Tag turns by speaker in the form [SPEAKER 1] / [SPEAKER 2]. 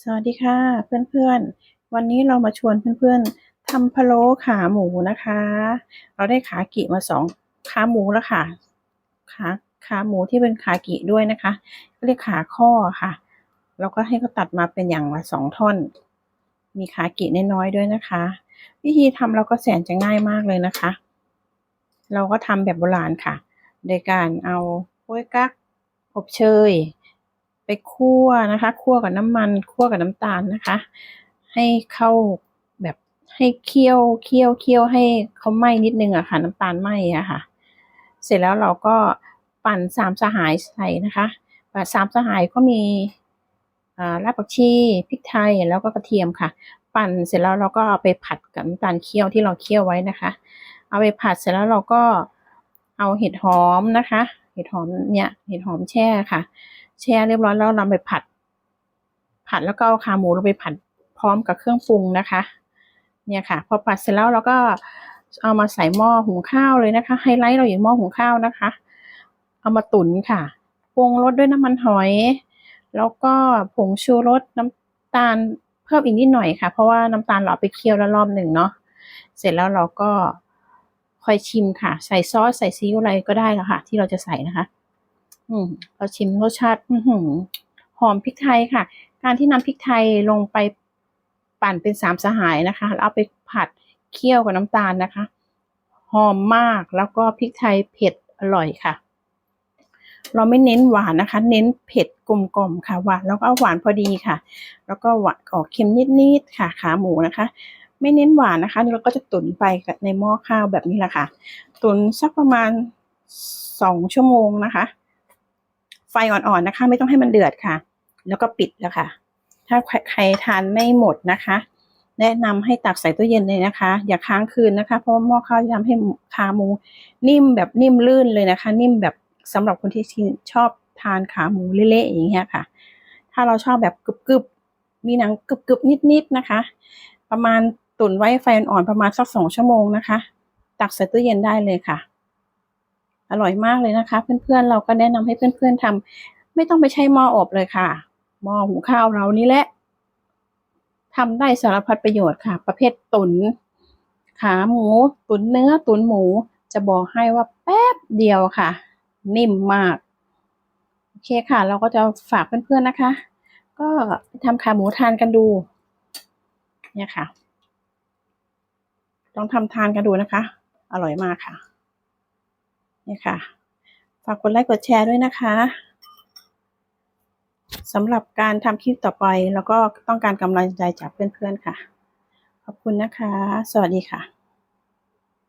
[SPEAKER 1] สวัสดีค่ะเพื่อนๆ วันนี้เรามาชวนเพื่อนๆทำพะโล้ขาหมูนะคะ เราได้ขากิมาสองขาหมูแล้วค่ะขาขาหมูที่เป็นขากิด้วยนะคะเรียกขาข้อค่ะ เราก็ให้เขาตัดมาเป็นอย่างละสองท่อน มีขากิน้อยๆด้วยนะคะ วิธีทำเราก็แสนจะง่ายมากเลยนะคะ เราก็ทำแบบโบราณค่ะ โดยการเอากล้วยกักอบเชย ไปคั่วนะคะคั่วกับน้ำมันคั่วกับน้ำตาลนะคะ ให้เข้าแบบให้เคี่ยวเคี่ยวเคี่ยวให้เขาไหม้นิดนึงอะค่ะน้ำตาลไหม้อะค่ะ เสร็จแล้วเราก็ปั่นสามสหายใส่นะคะปั่นสามสหายก็มีอ่ารากผักชีพริกไทยแล้วก็กระเทียมค่ะ ปั่นเสร็จแล้วเราก็เอาไปผัดกับน้ำตาลเคี่ยวที่เราเคี่ยวไว้นะคะ เอาไปผัดเสร็จแล้วเราก็เอาเห็ดหอมนะคะ เห็ดหอมเนี่ยเห็ดหอมแช่ค่ะ แช่เรียบร้อยแล้วนำไปผัด ผัดแล้วก็เอาขาหมูลงไปผัดพร้อมกับเครื่องปรุงนะคะ เนี่ยค่ะ พอผัดเสร็จแล้วเราก็เอามาใส่หม้อหุงข้าวเลยนะคะ ไฮไลท์เราอยู่หม้อหุงข้าวนะคะ เอามาตุ๋นค่ะปรุงรสด้วยน้ำมันหอย แล้วก็ผงชูรสน้ำตาลเพิ่มอีกนิดหน่อยค่ะ เพราะว่าน้ำตาลเราเอาไปเคี่ยวแล้วรอบหนึ่งเนาะเสร็จแล้วเราก็ ค่อยชิมค่ะ ใส่ซอสใส่ซีอิ๊วอะไรก็ได้แล้วค่ะ ที่เราจะใส่นะคะ อืมเราชิมรสชาติ อืหอมพริกไทยค่ะ การที่นำพริกไทยลงไปปั่นเป็นสามสหายนะคะแล้วเอาไปผัดเคี่ยวกับน้ำตาลนะคะ หอมมากแล้วก็พริกไทยเผ็ดอร่อยค่ะ เราไม่เน้นหวานนะคะ เน้นเผ็ดกลมกล่อมค่ะหวานแล้วก็เอาหวานพอดีค่ะ แล้วก็หวานออกเค็มนิดๆค่ะ ขาหมูนะคะ ไม่เน้นหวานนะคะเราก็จะตุ๋นไปในหม้อข้าวแบบนี้แหละค่ะ ตุ๋นสักประมาณสองชั่วโมงนะคะ ไฟอ่อนๆนะคะ ไม่ต้องให้มันเดือดค่ะ แล้วก็ปิดแล้วค่ะ ถ้าใครทานไม่หมดนะคะ แนะนำให้ตักใส่ตู้เย็นเลยนะคะ อย่าค้างคืนนะคะ เพราะหม้อข้าวจะทำให้ขาหมู นิ่มแบบนิ่มลื่นเลยนะคะ นิ่มแบบสำหรับคนที่ชอบทานขาหมูเละๆอย่างเงี้ยค่ะ ถ้าเราชอบแบบกรึบๆมีหนังกรึบๆนิดๆนะคะ ประมาณ ตุ๋นไว้ไฟอ่อนๆประมาณสักสองชั่วโมงนะคะ ตักใส่ตู้เย็นได้เลยค่ะ อร่อยมากเลยนะคะ เพื่อนๆเราก็แนะนำให้เพื่อนๆทำไม่ต้องไปใช้หม้ออบเลยค่ะหม้อหุงข้าวเรานี่แหละทำได้สารพัดประโยชน์ค่ะ ประเภทตุน ขาหมู ตุนเนื้อ ตุนหมู จะบอกให้ว่าแป๊บเดียวค่ะ นิ่มมาก โอเคค่ะ เราก็จะฝากเพื่อนๆนะคะ ก็ทำขาหมูทานกันดู เนี่ยค่ะ ลองทำทานกันดูนะคะ อร่อยมากค่ะ นี่ค่ะ ฝากกดไลค์กดแชร์ด้วยนะคะสำหรับการทำคลิปต่อไป แล้วก็ต้องการกำลังใจจากเพื่อนๆค่ะ ขอบคุณนะคะ สวัสดีค่ะ